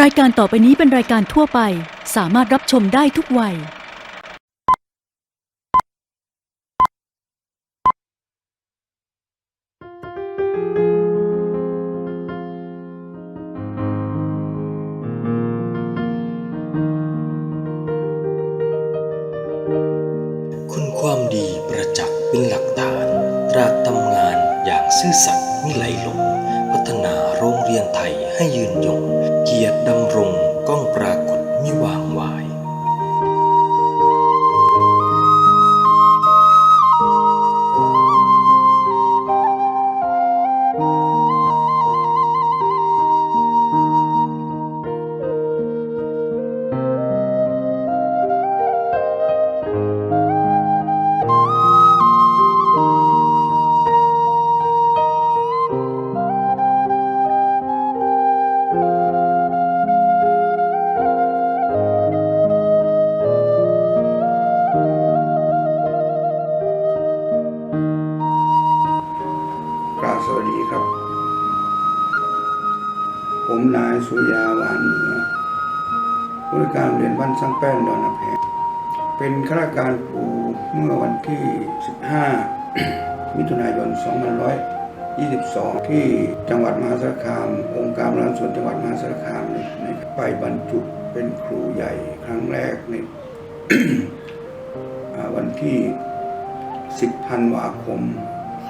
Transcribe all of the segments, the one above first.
รายการต่อไปนี้เป็นรายการทั่วไป สามารถรับชมได้ทุกวัย คุณความดีประจักษ์เป็นหลักฐาน ตรากทำงานอย่างซื่อสัตย์ม่ไหลหลง พัฒนาโรงเรียนไทยให้ยืนยง เกี นายสุยาหวานเหนือผู้การเรียนบ้านสังแป้นดอนแพงเป็นข้าราชการครูเมื่อวันที่ 15 มิถุนายน 2522 ที่จังหวัดมหาสารคาม องค์การบริหารส่วนจังหวัดมหาสารคามในในไปบรรจุเป็นครูใหญ่ครั้งแรกในวันที่ 10 ธันวาคม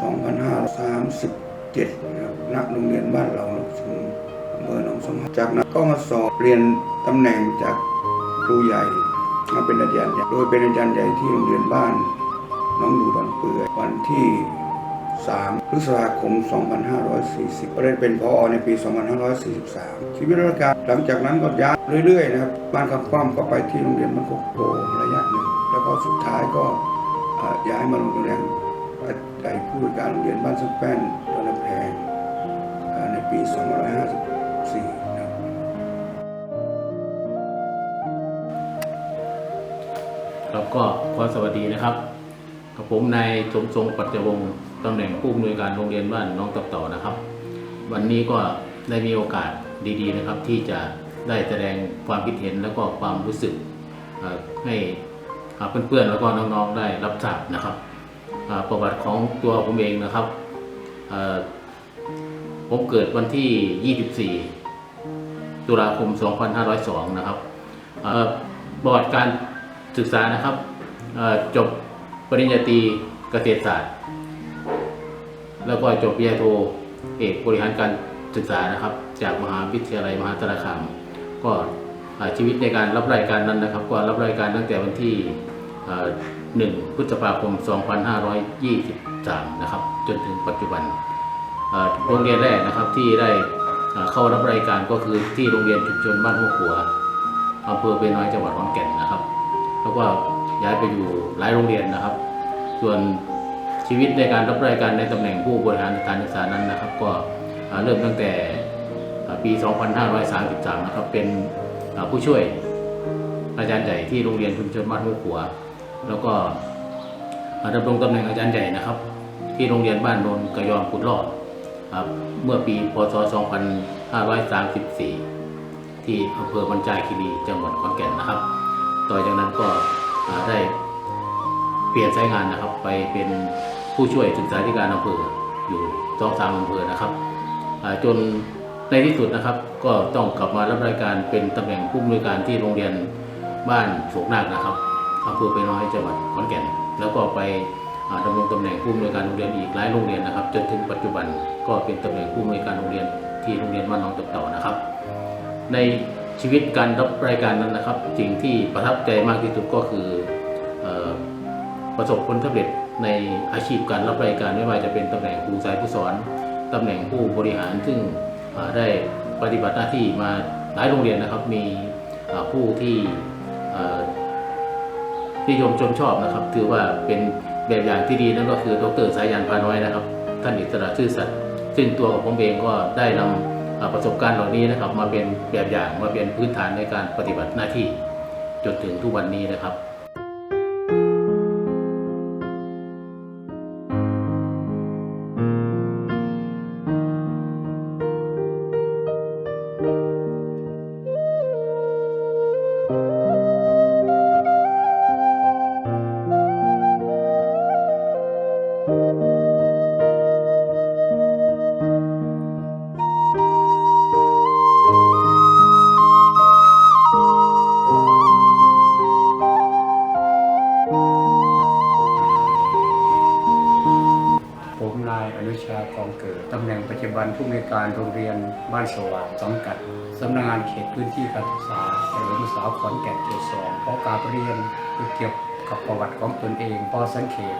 2537 นะครับณโรงเรียนบ้านเราหนองสม เภอหนองสมจากนั้นก็มาสอบเรียนตำแหน่งจากครูใหญ่มาเป็นอาจารย์ใหญ่โดยเป็นอาจารย์ใหญ่ที่โรงเรียนบ้านน้องดูดอนเปื่อยวันที่ 3 พฤษภาคม 2540 ก็ได้เป็นพอในปี 2543 ชีวิตราชการหลังจากนั้นก็ย้ายเรื่อยๆนะครับ บ้านคำคว่ำก็ไปที่โรงเรียนบ้านโคกโพระยะหนึ่ง แล้วก็สุดท้ายก็ย้ายมาโรงเรียนใหญ่ผู้ว่าการโรงเรียนบ้านสักแป้นดอนแพงในปี 2554 ครับก็ขอสวัสดีนะครับกับผมนายสมทรงปัจจวงศ์ตำแหน่งผู้อำนวยการโรงเรียนบ้านน้องตับต่านะครับ วันนี้ก็ได้มีโอกาสดีๆนะครับ ที่จะได้แสดงความคิดเห็นแล้วก็ความรู้สึกให้เพื่อนๆแล้วก็น้องๆได้รับทราบนะครับประวัติของตัวผมเองนะครับผมเกิดวันที่ 24 ตุลาคม 2502 นะครับเอ่อประวัติการ ศึกษานะครับจบปริญญาตรีเกษตรศาสตร์ แล้วก็จบปริญญาโทเอกบริหารการศึกษานะครับ จากมหาวิทยาลัยมหาสารคามก็ชีวิตในการรับรายการนั้นนะครับ ก็รับรายการตั้งแต่วันที่1พฤษภาคม 2523 นะครับ จนถึงปัจจุบันโรงเรียนแรกนะครับที่ได้เข้ารับรายการก็คือที่โรงเรียนชุมชนบ้านหัวขัวอำเภอเปน้อยจังหวัดขอนแก่น แล้วก็ย้ายไปอยู่หลายโรงเรียนนะครับ ส่วนชีวิตในการรับรายการในตำแหน่งผู้บริหารสถานศึกษานั้นนะครับ ก็เริ่มตั้งแต่ปี 2533 นะครับ เป็นผู้ช่วยอาจารย์ใหญ่ที่โรงเรียนชุมชนบ้านหัวขัว แล้วก็ดำรงตำแหน่งอาจารย์ใหญ่นะครับ ที่โรงเรียนบ้านโนนกระยอมกุดรอดครับเมื่อปีพศ 2534 ที่อำเภอบรรจายคีรีจังหวัดขอนแก่นนะครับ ต่อจากนั้นก็ได้เปลี่ยนสายงานนะครับ ไปเป็นผู้ช่วยศึกษาธิการอำเภออยู่สองสามอำเภอนะครับจนในที่สุดนะครับ ก็ต้องกลับมารับรายการเป็นตำแหน่งผู้อำนวยการที่โรงเรียนบ้านโศกนาคนะครับอำเภอไปน้อยจังหวัดขอนแก่น แล้วก็ไปดำรงตำแหน่งผู้อำนวยการโรงเรียนอีกหลายโรงเรียนนะครับ จนถึงปัจจุบันก็เป็นตำแหน่งผู้อำนวยการโรงเรียนที่โรงเรียนบ้านน้องตับเต่านะครับ ใน ชีวิตการรับรายการนั้นนะครับ สิ่งที่ประทับใจมากที่สุดก็คืออประสบผลสำเร็จในอาชีพการรับรายการไม่ว่าจะเป็นตำแหน่งครูสายผู้สอนตำแหน่งผู้บริหารซึ่งได้ปฏิบัติหน้าที่มาหลายโรงเรียนนะครับ มีผู้ที่เอ่อนิยมชมชอบนะครับ ถือว่าเป็นแบบอย่างที่ดีนั่นก็คือดรสายันพาน้อยนะครับ ท่านอิสระซื่อสัตย์ซึ่งตัวของผมเองก็ได้นำอ่า ประสบการณ์เหล่านี้นะครับ มาเป็นแบบอย่างมาเป็นพื้นฐานในการปฏิบัติหน้าที่จนถึงทุกวันนี้นะครับ บ้านสว่างสังกัดสำนักงานเขตพื้นที่การศึกษาเฉลิมสาวขอนแก่นเขตสองขอการเรียนเกี่ยวกับประวัติของตนเอง พอสังเขต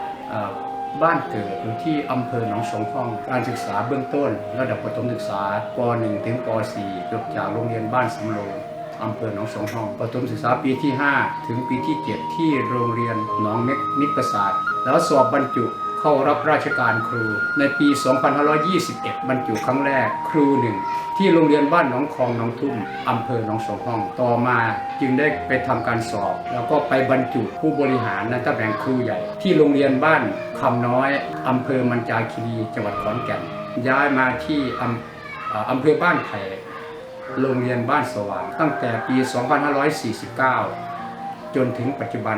บ้านเกิดอยู่ที่อำเภอหนองสงห้อง การศึกษาเบื้องต้น ระดับประถมศึกษาป .1 ถึงป .4 จบจากโรงเรียนบ้านสำโรงอำเภอหนองสองห้องประถมศึกษาปีที่ 5 ถึงปีที่ 7 ที่โรงเรียนหนองเม็กนิประสาท แล้วสอบบรรจุ เข้ารับราชการครู ในปี 2521 บรรจุครั้งแรกครูหนึ่งที่โรงเรียนบ้านหนองคองหนองทุ่มอำเภอหนองสองห้อง ต่อมาจึงได้ไปทำการสอบ แล้วก็ไปบรรจุผู้บริหารในตำแหน่งครูใหญ่ ที่โรงเรียนบ้านคำน้อยอำเภอมันจาคีรีจังหวัดขอนแก่น ย้ายมาที่อำอำเภอบ้านไผ่โรงเรียนบ้านสว่างตั้งแต่ปี 2549 จนถึงปัจจุบัน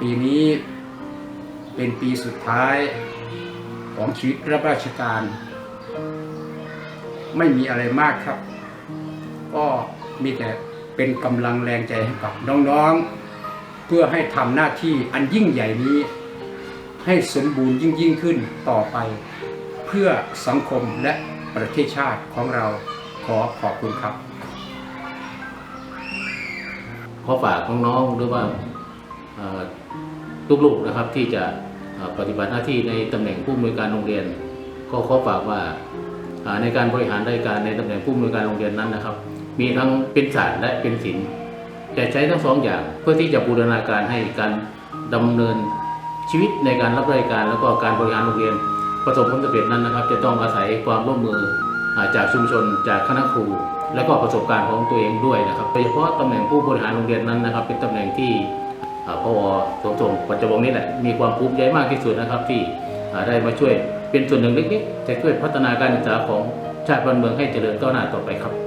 ปีนี้เป็นปีสุดท้ายของชีวิตรับราชการ ไม่มีอะไรมากครับ ก็มีแต่เป็นกำลังแรงใจให้กับน้องๆ เพื่อให้ทำหน้าที่อันยิ่งใหญ่นี้ ให้สมบูรณ์ยิ่งยิ่งขึ้นต่อไป เพื่อสังคมและประเทศชาติของเราขอขอบคุณครับ ขอฝากน้องๆหรือว่า ลูกๆนะครับที่จะปฏิบัติหน้าที่ในตำแหน่งผู้อำนวยการโรงเรียน ก็ขอฝากว่าในการบริหารรายการในตำแหน่งผู้อำนวยการโรงเรียนนั้นนะครับ มีทั้งเป็นศาสตร์และเป็นศิลป์แต่ใช้ทั้งสองอย่างเพื่อที่จะบูรณาการให้การดำเนินชีวิตในการรับราชการแล้วก็การบริหารโรงเรียนประสบผลสำเร็จนั้นนะครับ จะต้องอาศัยความร่วมมือจากชุมชน จากคณะครู และก็ประสบการณ์ของตัวเองด้วยนะครับโดยเฉพาะตำแหน่งผู้บริหารโรงเรียนนั้นนะครับ เป็นตำแหน่งที่ พอสมทรงปัจจุบันนี้แหละมีความภูมิใจมากที่สุดนะครับ ที่ได้มาช่วยเป็นส่วนหนึ่งเล็กๆจะช่วยพัฒนาการศึกษาของชาติบ้านเมืองให้เจริญก้าวหน้าต่อไปครับ